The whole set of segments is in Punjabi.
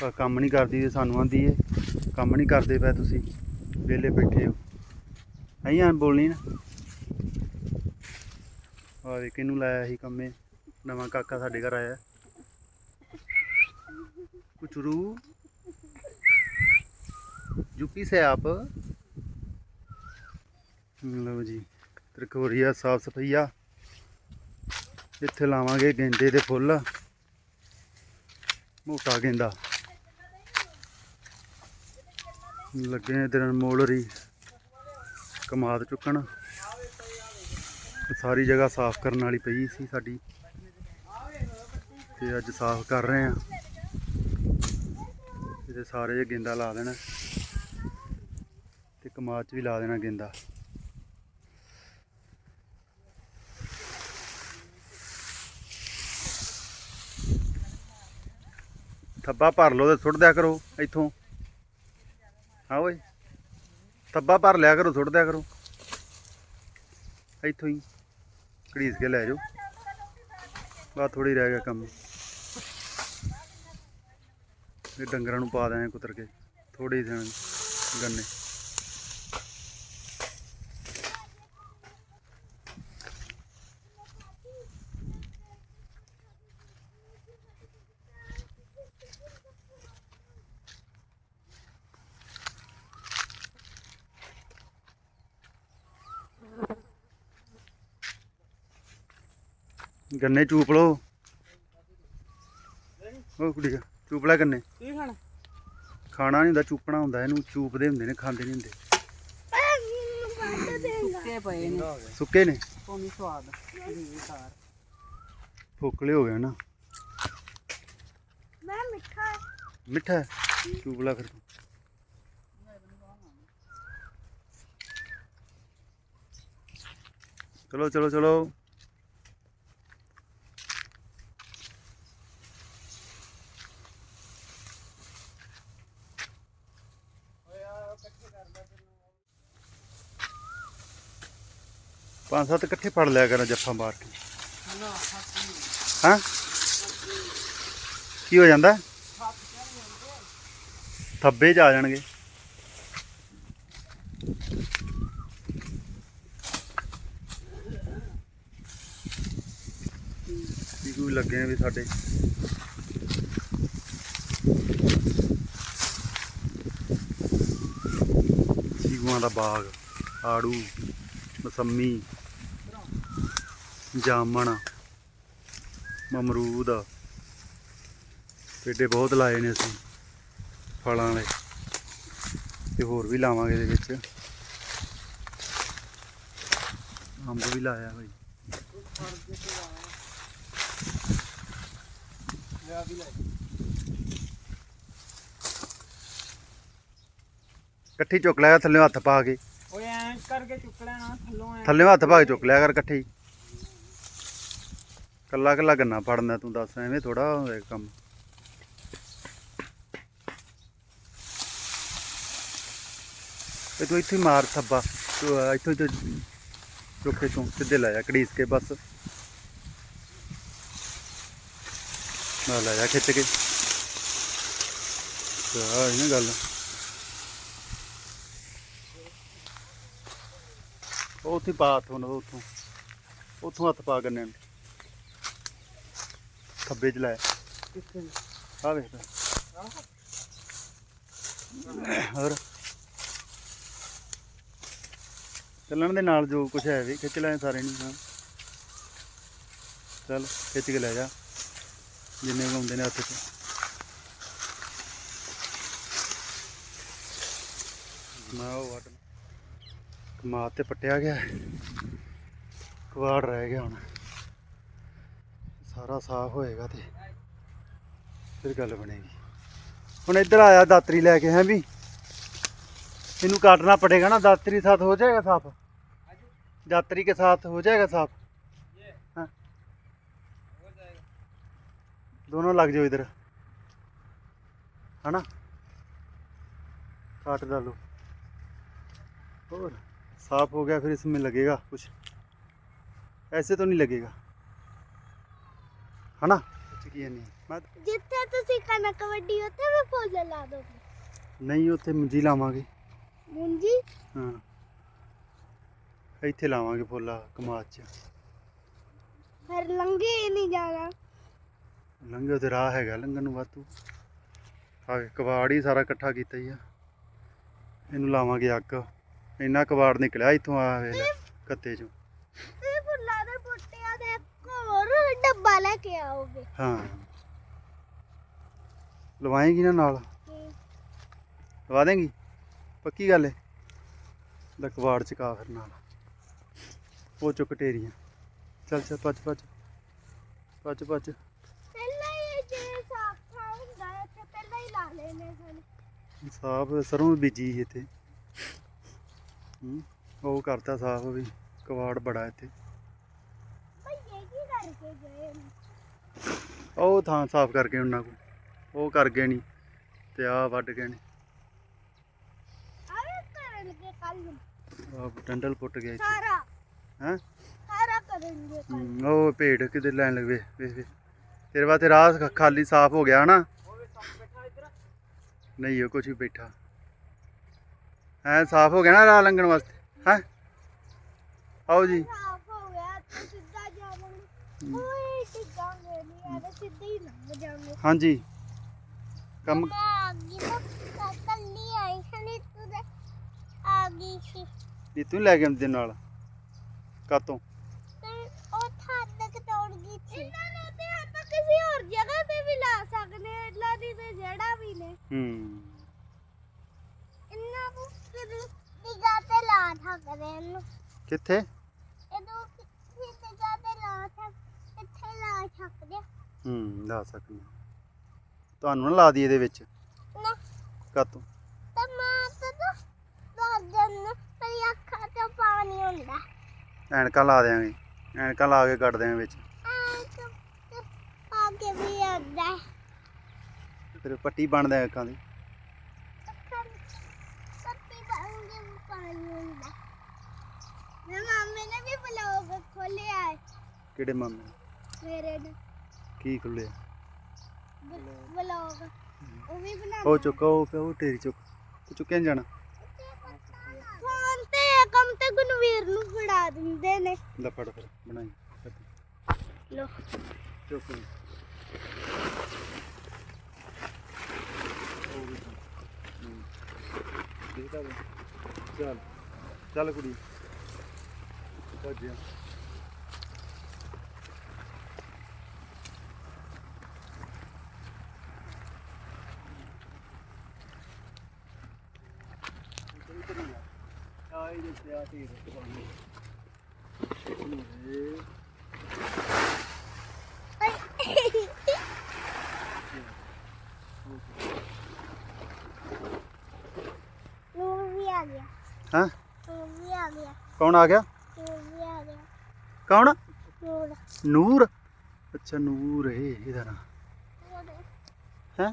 ਪਰ ਕੰਮ ਨਹੀਂ ਕਰਦੀ ਤੇ ਸਾਨੂੰ ਆਂਦੀ ਏ। ਕੰਮ ਨਹੀਂ ਕਰਦੇ ਪਏ ਤੁਸੀਂ। ਵਿਹਲੇ ਬੈਠੇ ਹੋ। ਅਹੀਂ ਆਂ ਬੋਲਣੀ ਨਾ। ਆ ਵੇ ਕਿਹਨੂੰ ਲਾਇਆ ਸੀ ਕੰਮੇ। ਨਵਾਂ ਕਾਕਾ ਸਾਡੇ ਘਰ ਆਇਆ। ਕੁਚਰੂ ਯੂਪੀ ਸੇ ਆਪ ਲਓ ਜੀ, ਤਰਕੋਰੀਆ ਸਾਫ਼ ਸਫਾਈਆ। ਇੱਥੇ ਲਾਵਾਂਗੇ ਗੇਂਦੇ ਦੇ ਫੁੱਲ। ਮੋਟਾ ਗੇਂਦਾ। ਲੱਗੇ ਨੇ ਦਿਨ ਮੋਲਰੀ। ਕਮਾਦ ਚੁੱਕਣ। ਸਾਰੀ ਜਗ੍ਹਾ ਸਾਫ਼ ਕਰਨ ਵਾਲੀ ਪਈ ਸੀ ਸਾਡੀ। ਤੇ ਅੱਜ ਸਾਫ਼ ਕਰ ਰਹੇ ਆ। ਇਹਦੇ ਸਾਰੇ ਗੇਂਦਾ ਲਾ ਦੇਣਾ। ਤੇ ਕਮਾਦ 'ਚ ਵੀ ਲਾ ਦੇਣਾ ਗੇਂਦਾ। ਥੱਬਾ ਭਰ ਲਓ ਤੇ ਸੁੱਟ ਦਿਆ ਕਰੋ ਇੱਥੋਂ। ਹਾਂ ਓਏ। ਥੱਬਾ ਭਰ ਲਿਆ ਕਰੋ, ਸੁੱਟ ਦਿਆ ਕਰੋ। ਇੱਥੋਂ ਹੀ ਘੜੀਸ ਕੇ ਲੈ ਜਾਓ। ਬਾ ਥੋੜੀ ਰਹਿ ਗਿਆ ਕੰਮ। ਇਹ ਡੰਗਰਾਂ ਨੂੰ ਪਾ ਦਿਆਂ ਕੁਤਰ ਕੇ। ਥੋੜੀ ਜਿਹੀ ਗੰਨੇ। ਗੰਨੇ ਚੂਪ ਲਓ। ਉਹ ਕੁੜੀ ਚੂਪ ਲੈ ਗੰਨੇ। ਕੀ ਖਾਣਾ? ਖਾਣਾ ਨਹੀਂ ਹੁੰਦਾ ਚੂਪਣਾ ਹੁੰਦਾ ਇਹਨੂੰ ਚੂਪਦੇ ਹੁੰਦੇ ਨੇ ਖਾਂਦੇ ਨਹੀਂ ਹੁੰਦੇ। ਸੁੱਕੇ ਪਏ ਨੇ। ਸੁੱਕੇ ਨੇ? ਕੋਨੀ ਸਵਾਦ ਜੀ ਸਾਰ। ਫੋਕਲੇ ਹੋ ਗਏ ਨਾ। ਮੈਂ ਮਿੱਠਾ ਮਿੱਠਾ ਹੈ? ਚੂਪ ਲੈ ਫਿਰ ਚਲੋ ਚਲੋ ਚਲੋ। ਪੰਜ ਸੱਤ ਇਕੱਠੇ ਫੜ ਲਿਆ ਕਰਾਂ ਜੱਫਾ ਮਾਰ ਕੇ। ਹਾਂ? ਕੀ ਹੋ ਜਾਂਦਾ? ਥੱਬੇ ਆ ਜਾਣਗੇ। ਕੀ ਲੱਗੇ ਵੀ ਸਾਡੇ? ਚੀਗੂਆਂ ਦਾ ਬਾਗ ਆੜੂ। ਮਸੰਮੀ, ਜਾਮਣ ਮਮਰੂਦ ਪੇਡੇ ਬਹੁਤ ਲਾਏ ਨੇ ਅਸੀਂ ਫਲਾਂ ਵਾਲੇ। ਤੇ ਹੋਰ ਵੀ ਲਾਵਾਂਗੇ ਇਹਦੇ ਵਿੱਚ। ਅੰਬ ਵੀ ਲਾਇਆ ਹੋਈ ਇਕੱਠੀ ਚੁੱਕ ਲਿਆ, ਥੱਲੇ ਹੱਥ ਪਾ ਕੇ। ਕਰਕੇ ਚੁੱਕ ਲੈਣਾ ਥੱਲੋਂ ਐ ਥੱਲੇ ਹੱਥ ਕੇ ਚੁੱਕ ਲਿਆ ਕਰ ਇਕੱਠੇ ਹੀ। ਕੱਲਾ ਕੱਲਾ ਗੰਨਾ ਫੜਨਾ ਤੂੰ ਦੱਸ ਐਵੇਂ ਥੋੜਾ ਹੋਇਆ ਕੰਮ। ਇਹ ਤੂੰ ਇੱਥੇ ਮਾਰ ਥੱਬਾ ਤੂੰ ਇੱਥੋਂ ਤੇ ਚੁੱਕੇ ਤੂੰ ਸਿੱਧੇ ਲੈ ਜਾ ਘੜੀਸ ਕੇ ਬਸ। ਨਾ ਲੈ ਜਾ ਖਿੱਚ ਕੇ। ਆ ਇਹ ਗੱਲ। ਉਹ ਉੱਥੇ ਪਾ ਹੱਥ ਉਹਨਾਂ ਉੱਥੋਂ। ਉੱਥੋਂ ਹੱਥ ਪਾ ਗੰਨੇ ਨੂੰ। ਖੱਬੇ ਚ ਲਾਇਆ ਕਿੱਥੇ ਆ ਵੇਖ ਲੈ। ਹੋਰ? ਚੱਲਣ ਦੇ ਨਾਲ ਜੋ ਕੁਛ ਹੈ ਵੀ ਖਿੱਚ ਲੈ ਸਾਰੇ ਨਹੀਂ ਹਾਂ। ਚੱਲ ਖਿੱਚ ਕੇ ਲੈ ਜਾ। ਜਿੰਨੇ ਆਉਂਦੇ ਨੇ ਹੱਥ 'ਚ। ਮੈਂ ਉਹ ਵੱਟ ਕਮਾਦ ਤੇ ਪੱਟਿਆ ਗਿਆ ਕਵਾੜ ਰਹਿ ਗਿਆ ਹੁਣ। ਸਾਰਾ ਸਾਫ਼ ਹੋਏਗਾ ਤੇ ਫਿਰ ਗੱਲ ਬਣੇਗੀ। ਹੁਣ ਇੱਧਰ ਆਇਆ ਦਾਤਰੀ ਲੈ ਕੇ ਹੈ ਵੀ। ਇਹਨੂੰ ਕੱਟਣਾ ਪੜੇਗਾ ਨਾ, ਦਾਤਰੀ ਸਾਥ ਹੋ ਜਾਏਗਾ ਸਾਫ਼? ਦਾਤਰੀ ਕੇ ਸਾਥ ਹੋ ਜਾਏਗਾ ਸਾਫ਼? ਦੋਨੋਂ ਲੱਗ ਜਾਓ ਇਧਰ। ਹਨਾ? ਕੱਟ ਲਾ ਲੋ ਹੋਰ? साफ हो गया फिर इसमें लगेगा कुछ ऐसे तो नहीं लगेगा है ना कुछ किया नहीं ਮੈਂ ਜਿੱਥੇ ਤੁਸੀਂ ਕਣਕ ਵੱਡੀ ਉੱਥੇ ਵੀ ਫੁੱਲ ਲਾ ਦੋਗੇ ਨਹੀਂ ਉੱਥੇ ਮੁੰਜੀ ਲਾਵਾਂਗੇ ਮੁੰਜੀ ਹਾਂ ਇੱਥੇ ਲਾਵਾਂਗੇ ਫੁੱਲਾ ਕਮਾਦ ਚ ਫਿਰ ਲੰਘੇ ਹੀ ਨਹੀਂ ਜਾਣਾ ਲੰਘੇ ਤੇ ਰਾਹ ਹੈਗਾ ਲੰਘਣ ਨੂੰ ਵਾਧੂ ਆ ਕਬਾੜ ਹੀ ਸਾਰਾ ਇਕੱਠਾ ਕੀਤਾ ਹੀ ਆ ਇਹਨੂੰ ਲਾਵਾਂਗੇ ਅੱਗ ਇੰਨਾ ਕਬਾੜ ਨਿਕਲਿਆ ਇੱਥੋਂ ਆ ਵੇਖ ਲੈ ਕੱਤੇ ਚੋਂ। ਤੇ ਫੁੱਲਾਂ ਦੇ ਬੂਟਿਆਂ ਦੇ ਇੱਕ ਹੋਰ ਡੱਬਾ ਲੈ ਕੇ ਆਓਗੇ। ਹਾਂ। ਲਵਾਏਗੀ ਨਾ ਨਾਲ? ਲਵਾ ਦੇਂਗੀ? ਪੱਕੀ ਗੱਲ ਏ। ਲੈ ਕਬਾੜ ਚਕਾ ਫਿਰ ਨਾਲ। ਉਹ ਚੁੱਕ ਢੇਰੀਆਂ ਚੱਲ ਚੱਲ ਭੱਜ ਭੱਜ। ਭੱਜ ਭੱਜ। ਪਹਿਲਾਂ ਹੀ ਜੇ ਸਾਫ਼ ਥਾਂ ਹੁੰਦਾ ਹੈ ਤੇ ਪਹਿਲਾਂ ਹੀ ਲਾ ਲੈਣੇ ਸਨ। ਸਾਫ਼ ਸਰੋਂ ਬੀਜੀ ਇੱਥੇ। ਹੂੰ। ਉਹ ਕਰਤਾ ਸਾਫ਼ ਵੀ ਕਬਾੜ ਬੜਾ ਇੱਥੇ। ਭਈਏ ਕੀ ਕਰਕੇ ਗਏ ਨੇ? ਉਹ ਥਾਂ ਸਾਫ਼ ਕਰਕੇ ਉਹਨਾਂ ਕੋਲ। ਉਹ ਕਰ ਗਏ ਨਹੀਂ ਤੇ ਆ ਵੱਢ ਗਏ ਨੇ। ਆ ਡੰਡਲ ਪੁੱਟ ਗਿਆ ਇੱਥੇ। ਸਾਰਾ। ਹੈਂ? ਉਹ ਭੇਡ ਕਿਤੇ ਲੈਣ ਲਗੇ ਵੇਖ ਵੇਖ। ਤੇਰੇ ਵਾਸਤੇ ਰਾਹ ਖਾਲੀ ਸਾਫ਼ ਹੋ ਗਿਆ ਨਾ। ਨਹੀਂ ਉਹ ਕੁਛ ਵੀ ਬੈਠਾ। ਐ ਸਾਫ਼ ਹੋ ਗਿਆ ਨਾ ਰਾਹ ਲੰਘਣ ਵਾਸਤੇ ਹੈ? ਆਓ ਜੀ। ਸਾਫ਼ ਹੋ ਗਿਆ ਸਿੱਧਾ ਜਾਵਾਂਗੇ। ਓਏ ਟਿਕਾਂਗੇ ਨਹੀਂ ਐਵੇਂ ਸਿੱਧੇ ਹੀ ਲੰਘ ਜਾਵਾਂਗੇ। ਹਾਂਜੀ। ਕੰਮ ਮੈਂ ਆ ਗਈ ਤਾਂ ਕੱਲੀ ਆਈ ਸੀ ਤੂੰ ਤੇ ਆ ਗਈ ਸੀ। ਇਹ ਤੂੰ ਲੈ ਕੇ ਆਉਂਦੇ ਨਾਲ। ਕਾਤੋਂ ਉਹ ਥਾਦਕ ਤੋੜ ਗਈ ਸੀ। ਇਹਨਾਂ ਨੂੰ ਤੇ ਆਪਾਂ ਕਿਸੇ ਹੋਰ ਜਗ੍ਹਾ ਤੇ ਵੀ ਲਾ ਸਕਦੇ ਹਾਂ ਇਹਨਾਂ ਦੀ ਤੇ ਜੜਾ ਵੀ ਨੇ। ਹੂੰ ਇਹਨਾਂ ਨੂੰ ਫਿਰ ਨਿਗਾਹ ਤੇ ਲਾ ਸਕਦੇ ਇਹਨੂੰ ਕਿੱਥੇ? ਇਹਨੂੰ ਕਿਸੇ ਜਗ੍ਹਾ ਤੇ ਲਾ ਸਕ ਇੱਥੇ ਲਾ ਸਕਦੇ ਹਾਂ। ਲਾ ਸਕਦੀ ਤੁਹਾਨੂੰ ਨਾ ਲਾ ਦੀ ਇਹਦੇ ਵਿੱਚ। ਨਾ। ਕਾਤੋਂ? ਤਾਂ ਮੈਂ ਤਾਂ ਦੱਸ ਦਿੰਦਾ ਤੇਰੀ ਅੱਖਾਂ ਤੋਂ ਪਾਣੀ ਹੁੰਦਾ ਐਨਕਾਂ ਲਾ ਦਿਆਂਗੇ। ਐਨਕਾਂ ਲਾ ਕੇ ਕੱਢ ਦਿਆਂਗੇ ਵਿੱਚ। ਆ ਕੇ ਵੀ ਆਉਂਦਾ। ਫਿਰ ਪੱਟੀ ਬਣ ਅੱਖਾਂ ਦੀ ਅੱਖਾਂ ਪੱਤੀ ਪਾਉਂਗੇ ਵੀ ਪਾਣੀ ਹੁੰਦਾ ਮੈਂ ਮਾਮੇ ਨੇ ਵੀ ਬਲੌਗ ਖੋਲਿਆ ਹੈ। ਕਿਹੜੇ ਮਾਮੇ? ਮੇਰੇ ਨੇ ਕੀ ਖੁੱਲਿਆ ਬਲੌਗ ਉਹ ਵੀ ਬਣਾ ਉਹ ਚੁੱਕੋ ਉਹ ਪਿਆ ਉਹ ਢੇਰੀ ਚੁੱਕ। ਤੂੰ ਚੁੱਕਿਆ ਨੀ ਜਾਣਾ? ਫੋਨ ਤੇ ਕੰਮ ਤੇ ਗੁਨਵੀਰ ਨੂੰ ਫੜਾ ਦਿੰਦੇ ਨੇ। ਲੈ ਫੜ ਫਿਰ ਬਣਾਈ। ਲੋ। ਚੁੱਕ ਚੱਲ ਚੱਲ ਕੁੜੀ ਭੱਜਿਆ ਆਈ ਦੇ ਤੇ ਆ ਢੇਰ ਪਾਣੀ ਨੂਰ ਵੀ ਆ ਗਿਆ ਹਾਂ? ਨੂਰ ਵੀ ਆ ਗਿਆ ਕੌਣ ਆ ਗਿਆ? ਨੂਰ ਵੀ ਆ ਗਿਆ ਕੌਣ? ਨੂਰ? ਨੂਰ ਅੱਛਾ, ਨੂਰ ਹੈ ਇਹਦਾ ਨਾਂ। ਉਹਦੇ ਹੈ?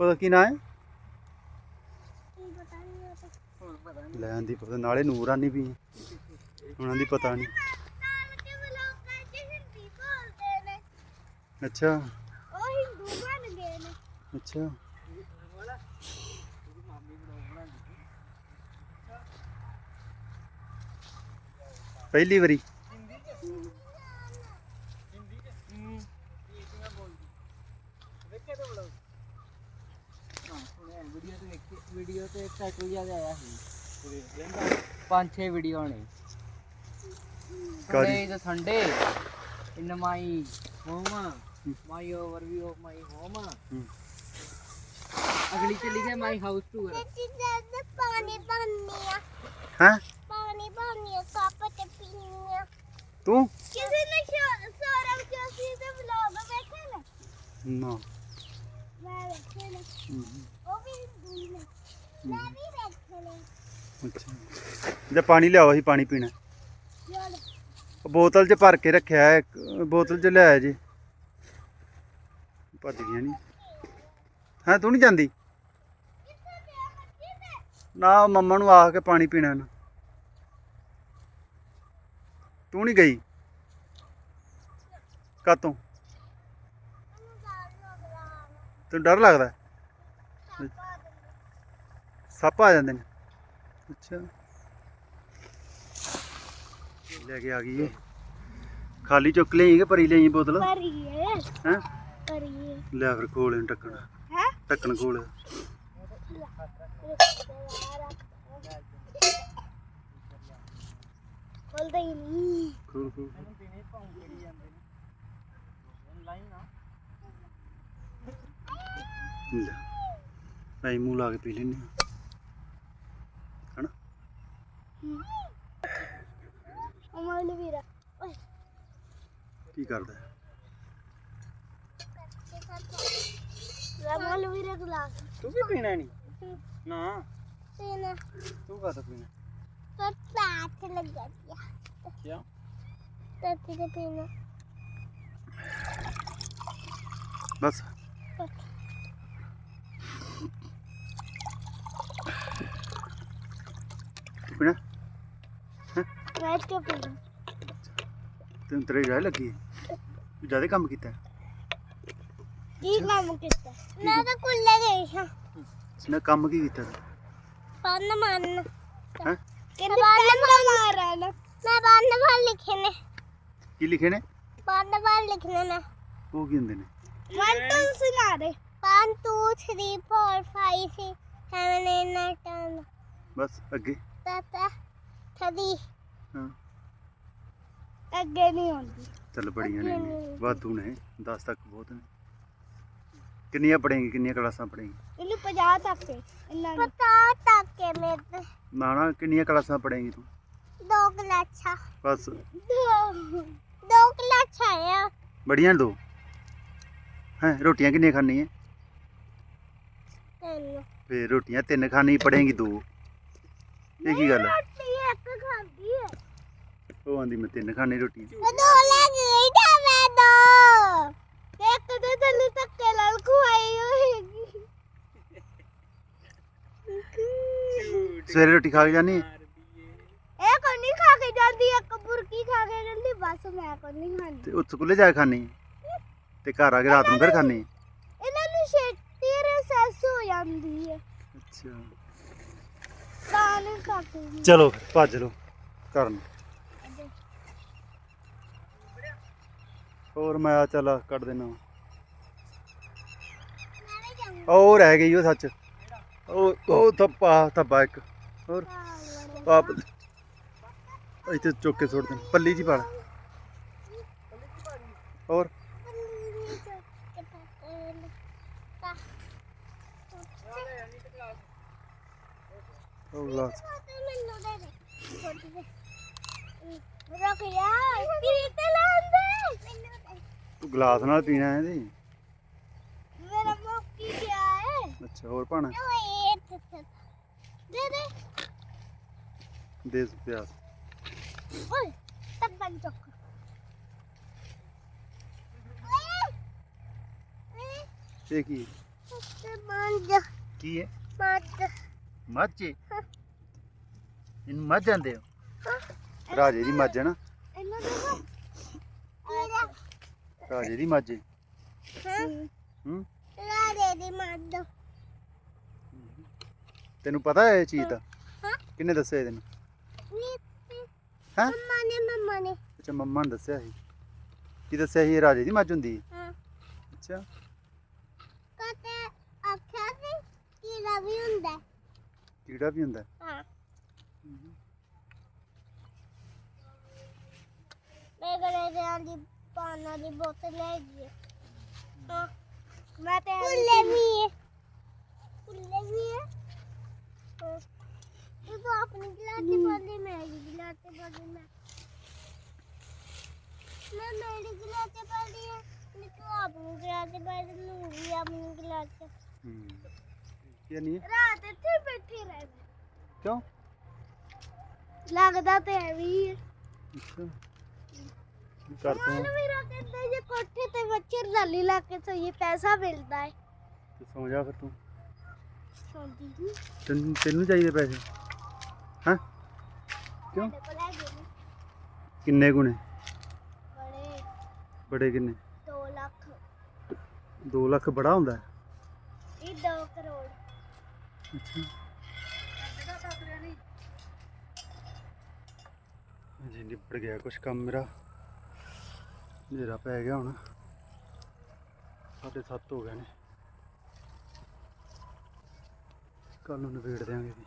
ਉਹਦਾ ਕੀ ਨਾਂ ਹੈ ਕੀ ਪਤਾ ਨਹੀਂ ਉਹਦੇ ਲੈ ਪਤਾ, ਨਾਲੇ ਨੂਰ ਆਨੀ ਵੀ ਹੈ। ਉਹਨਾਂ ਦੀ ਪਤਾ ਨਹੀਂ ਅੱਛਾ। ਉਹ ਹਿੰਦੂ ਬਣ ਗਏ ਨੇ ਅੱਛਾ। ਪਹਿਲੀ ਵਾਰੀ। ਵੀਡੀਓ ਤੇ ਵੀਡੀਓ ਤੇ ਟੈਟੂ ਜਿਹਾ ਆਇਆ ਸੀ। ਪੰਜ ਛੇ ਵੀਡੀਓ ਨੇ ਕਾਹਦੀ? Today is a Sunday in my home. My overview of my home. ਹੂੰ। ਅਗਲੀ ਚ ਲਿਖਿਆ. ਤੇ ਚੀਜ਼ਾਂ ਦੇ ਪਾਣੀ ਪਾਣੀ ਆ ਹੈ ਪਾਣੀ ਪਾਣੀ ਆ ਕੱਪ ਤੇ ਪੀਣੀ ਆ ਤੂੰ ਕਿਸੇ ਨੇ ਸ਼ੋ- ਸੌਰਵ ਜੋਸ਼ੀ ਦੇ ਵਲੌਗ ਵੇਖੇ ਨੇ ਨਾ ਮੈਂ ਵੇਖੇ ਨੇ। ਉਹ ਵੀ ਹੀ ਨੇ ਮੈਂ ਵੀ ਵੇਖੇ ਨੇ ਅੱਛਾ। ਜੇ ਪਾਣੀ ਲਿਆਓ ਅਸੀਂ ਪਾਣੀ ਪੀਣਾ। ਬੋਤਲ 'ਚ ਭਰ ਕੇ ਰੱਖਿਆ ਹੈ ਬੋਤਲ 'ਚ ਲਿਆਇਆ ਜੀ। ਭੱਜ ਗਿਆ ਨਹੀਂ ਹੈ ਤੂੰ ਨਹੀਂ ਜਾਂਦੀ? ਨਾ ਮੰਮਾ ਨੂੰ ਆਖ ਕੇ ਪਾਣੀ ਪੀਣਾ ਨਾ। ਤੂੰ ਨਹੀਂ ਗਈ? ਕਾਤੋਂ? ਤੈਨੂੰ ਡਰ ਲੱਗਦਾ? ਸੱਪ ਆ ਜਾਂਦੇ ਨੇ। ਅੱਛਾ। ਲੈ ਕੇ ਆ ਗਈ ਏ ਖਾਲੀ ਚੁੱਕ ਲਈ ਕਿ ਭਰੀ ਲਈ ਬੋਤਲ? ਪਰੀਏ ਹੈ। ਪਰੀਏ ਲੈ ਫਿਰ ਖੋਲ ਇਹਨੂੰ ਢੱਕਣ। ਹੈ? ਢੱਕਣ ਖੋਲ ਖੋਲਦਾ ਹੀ ਨਹੀਂ। ਖੋਲ ਖੋਲ। ਲੈ। ਐਂ ਮੂੰਹ ਲਾ ਕੇ ਪੀ ਲੈਨੇ ਹਨਾ ਅਮਲ ਵੀਰਾ ਓਏ ਕੀ ਕਰਦਾ ਹੈ? ਅਮਲ ਵੀਰਾ ਗਲਾਸ ਤੂੰ ਵੀ ਪੀਣਾ ਨਹੀਂ ਨਾ? ਪੀਣਾ ਤੂੰ ਕਾ ਪੀਣਾ? ਪਰ ਪਾਚ ਲੱਗਾ ਗਿਆ ਕਿਉਂ? ਤੱਤੀ ਦੇ ਪੀਣਾ ਬਸ। ਤੂੰ ਪੀਣਾ? ਮੈਂ ਕਿਉਂ ਪੀਣਾ ਤੈਨੂੰ ਤੇਰੇ ਜਾਇ ਲੱਗੀ ਜ਼ਿਆਦਾ ਕੰਮ ਕੀਤਾ। ਕੀ ਕੰਮ ਕੀਤਾ? ਮੈਂ ਤਾਂ ਕੁੱਲੇ ਗਈ ਹਾਂ ਇਸਨੇ ਕੰਮ ਕੀ ਕੀਤਾ ਤੂੰ? ਪੰਨ ਮੰਨ ਹੈ? ਕਿੰਨੇ ਪੰਨ ਮਾਰਾਂ ਨਾ। ਮੈਂ ਪੰਨ ਵਾਲ ਲਿਖੇ ਨੇ। ਕੀ ਲਿਖੇ ਨੇ? ਪੰਨ ਵਾਲ ਲਿਖਨੇ ਨੇ ਉਹ ਕੀ ਹੁੰਦੇ ਨੇ? 1 2 ਸੁਣਾ ਦੇ 1 2 3 4 5 6 7 8 9 10 ਬਸ ਅੱਗੇ। ਤਤਾ ਥਦੀ ਹਾਂ ਅੱਗੇ ਨਹੀਂ ਆਉਂਦੀ ਚੱਲ ਬੜੀਆਂ ਨੇ ਅੱਗੇ ਨਹੀਂ। ਵਾਧੂ ਨੇ 10 ਤੱਕ ਬਹੁਤ ਨੇ ਕਿੰਨੀਆਂ ਪੜੇਂਗੀ ਕਿੰਨੀਆਂ ਕਲਾਸਾਂ ਪੜੇਂਗੀ ਇਹਨੂੰ 50 ਤੱਕ ਹੈ ਇੰਨਾ ਪਤਾ ਤੱਕ ਹੈ ਮੇਰੇ ਨਾ ਨਾ ਕਿੰਨੀਆਂ ਕਲਾਸਾਂ ਪੜੇਂਗੀ ਤੂੰ ਦੋ ਕਲਾਛਾ ਬਸ ਦੋ ਦੋ ਕਲਾਛਾ ਹੈ ਬੜੀਆਂ ਨੇ ਦੋ ਹੈ ਰੋਟੀਆਂ ਕਿੰਨੀਆਂ ਖਾਣੀਆਂ ਤੈਨੂੰ ਫੇਰ ਰੋਟੀਆਂ ਤਿੰਨ ਖਾਣੀ ਪੜੇਂਗੀ ਦੋ ਇਹ ਕੀ ਗੱਲ ਹੈ ਰੋਟੀ ਇੱਕ ਖਾਂਦੀ ਹੈ ਉਹ ਆਂਦੀ ਮੈਂ ਤਿੰਨ ਖਾਣੀ ਰੋਟੀਆਂ ਮੈਂ ਦੋ ਲੈ ਗਈ ਜਾ ਮੈਂ ਦੋ। ਇੱਕ ਤੇ ਤੈਨੂੰ ਧੱਕੇ ਨਾਲ ਖਵਾਈ ਹੋਏਗੀ। ਸਵੇਰੇ ਰੋਟੀ ਖਾ ਕੇ ਜਾਨੀ? ਇਹ ਕੋਈ ਨਹੀਂ ਖਾ ਕੇ ਜਾਂਦੀ ਇੱਕ ਬੁਰਕੀ ਖਾ ਕੇ ਜਾਂਦੀ ਬਸ ਮੈਂ ਕੋਈ ਨਹੀਂ ਖਾਂਦੀ ਤੇ ਉਹ ਸਕੂਲੇ ਜਾ ਕੇ ਖਾਣੀ ਤੇ ਘਰ ਆ ਕੇ ਰਾਤ ਨੂੰ ਫਿਰ ਖਾਣੀ ਇਹਨਾਂ ਨੂੰ ਛੇਤੀ ਰਸੈਸ ਹੋ ਜਾਂਦੀ ਹੈ। ਅੱਛਾ। ਤਾਂ ਨਹੀਂ ਖਾਂਦੀ। ਚਲੋ ਫਿਰ, ਭੱਜ ਲਓ। ਕਰਨ ਹੋਰ ਮੈਂ ਆ ਚੱਲ ਕੱਢ ਦੇਣਾ ਮੈਂ ਵੀ। ਉਹ ਰਹਿ ਗਈ ਉਹ ਸੱਚ। ਉਹ ਉਹ ਥੱਪਾ ਥੱਪਾ ਇੱਕ। ਹੋਰ? ਆਪ ਇੱਥੇ ਚੁੱਕ ਕੇ ਸੁੱਟ ਦੇ ਪੱਲੀ ਜੀ ਪਾ ਹੋਰ? ਉਹ ਗਲਾਸ। ਰੁਕ ਯਾਰ ਪੀ ਤੇ ਲਾਂਦੇ ਤੂੰ ਗਲਾਸ ਨਾਲ ਪੀਣਾ ਹੈ ਜੀ। ਮੇਰਾ ਮੁੱਕੀ ਗਿਆ ਹੈ। ਅੱਛਾ ਹੋਰ ਪਾਣਾ ਦੇ ਦੇ। ਦੇ ਪਿਆਸ। ਓਏ ਤੱਕਨ ਚੁੱਕ। ਓਏ ਓਏ। ਇਹ ਕੀ ਮੰਜ ਕੀ ਹੈ? ਮੱਝ ਏ? ਇਹਨੂੰ ਮੱਝ ਜਾਂਦੇ ਹੋ? ਰਾਜੇ ਦੀ ਮੱਝ ਹੈ ਨਾ? ਇਹਨਾਂ ਦਾ ਰਾਜੇ ਦੀ ਮੱਝ। ਹਾਂ। ਹੂੰ। ਰਾਜੇ ਦੀ ਮੰਜ। ਤੈਨੂੰ ਪਤਾ ਹੈ ਇਹ ਚੀਜ਼ ਦਾ? ਹਾਂ। ਕਿੰਨੇ ਦੱਸਿਆ ਇਹ ਤੈਨੂੰ ਹੈਂ? ਮੰਮਾ ਨੇ ਮੰਮਾ ਨੇ। ਅੱਛਾ ਮੰਮਾ ਨੇ ਦੱਸਿਆ ਸੀ। ਕੀ ਦੱਸਿਆ ਸੀ? ਇਹ ਰਾਜੇ ਦੀ ਮੱਝ ਹੁੰਦੀ ਹੈ। ਹਾਂ। ਅੱਛਾ। ਕਦੇ ਆਖਿਆ ਸੀ ਕਿ ਰਵੀ ਹੁੰਦਾ। ਕੀੜਾ ਵੀ ਹੁੰਦਾ ਹੈ? ਮੈਂ ਗਲੇ ਦੇ ਦੀ ਪਾਣਾ ਦੀ ਬੋਤਲ ਲੈ ਗਈ ਹਾਂ ਮੈਂ ਤੇ ਕੁੱਲੇ ਵੀ ਹੈ ਕੁੱਲੇ ਵੀ ਹੈ ਹਾਂ। ਤੂੰ ਤਾਂ ਆਪਣੀ ਗਲਾਤੇ ਪਾਲੀ ਮੈਂ ਗਲਾਤੇ ਪਾਲੀ ਮੈਂ। ਮੈਂ ਮੇਰੀ ਗਲਾਤੇ ਪਾਲੀ ਹੈ ਨੀ ਤੂੰ ਆਪਣੀ ਗਲਾਤੇ ਪਾਲੀ ਨੂੰ ਵੀ ਆਪਣੀ ਗਲਾਤੇ ਹੂੰ। ਕੀ ਨਹੀਂ ਹੈ ਰਾਤ ਇੱਥੇ ਬੈਠੀ ਰਹਿ ਕਿਉਂ? ਲੱਗਦਾ ਤੇ ਐਵੇਂ ਹੈ ਅੱਛਾ। ਕੀ ਕਰਦੇ ਮਨ ਹੋ ਮੇਰਾ ਕਹਿੰਦਾ ਜੇ ਕੋਠੇ ਤੇ ਬੱਚੇ ਲਾਲੀ ਲਾ ਕੇ ਸੋਈਏ ਪੈਸਾ ਮਿਲਦਾ ਹੈ ਤੇ ਸੌ ਜਾ ਫਿਰ ਤੂੰ। ਸੌਂਦੀ ਨਹੀਂ ਤੈਨੂੰ ਤੈਨੂੰ ਚਾਹੀਦੇ ਪੈਸੇ? ਹਾਂ? ਕਿਉਂ? ਸਾਡੇ ਕੋਲ ਹੈਗੇ ਨੇ। ਕਿੰਨੇ ਗੁਣੇ ਬੜੇ। ਬੜੇ ਕਿੰਨੇ? 2 ਲੱਖ। 2 ਲੱਖ ਬੜਾ ਹੁੰਦਾ। ਹੈ ਅੱਛਾ। ਜੀ ਨਿਬੜ ਗਿਆ ਕੁਛ ਕੰਮ ਮੇਰਾ। ਹਨੇਰਾ ਪੈ ਗਿਆ ਹੁਣ। ਸਾਢੇ ਸੱਤ ਹੋ ਗਏ ਨੇ। ਕੱਲ ਨੂੰ ਨਿਬੇੜ ਦਿਆਂਗੇ ਵੀ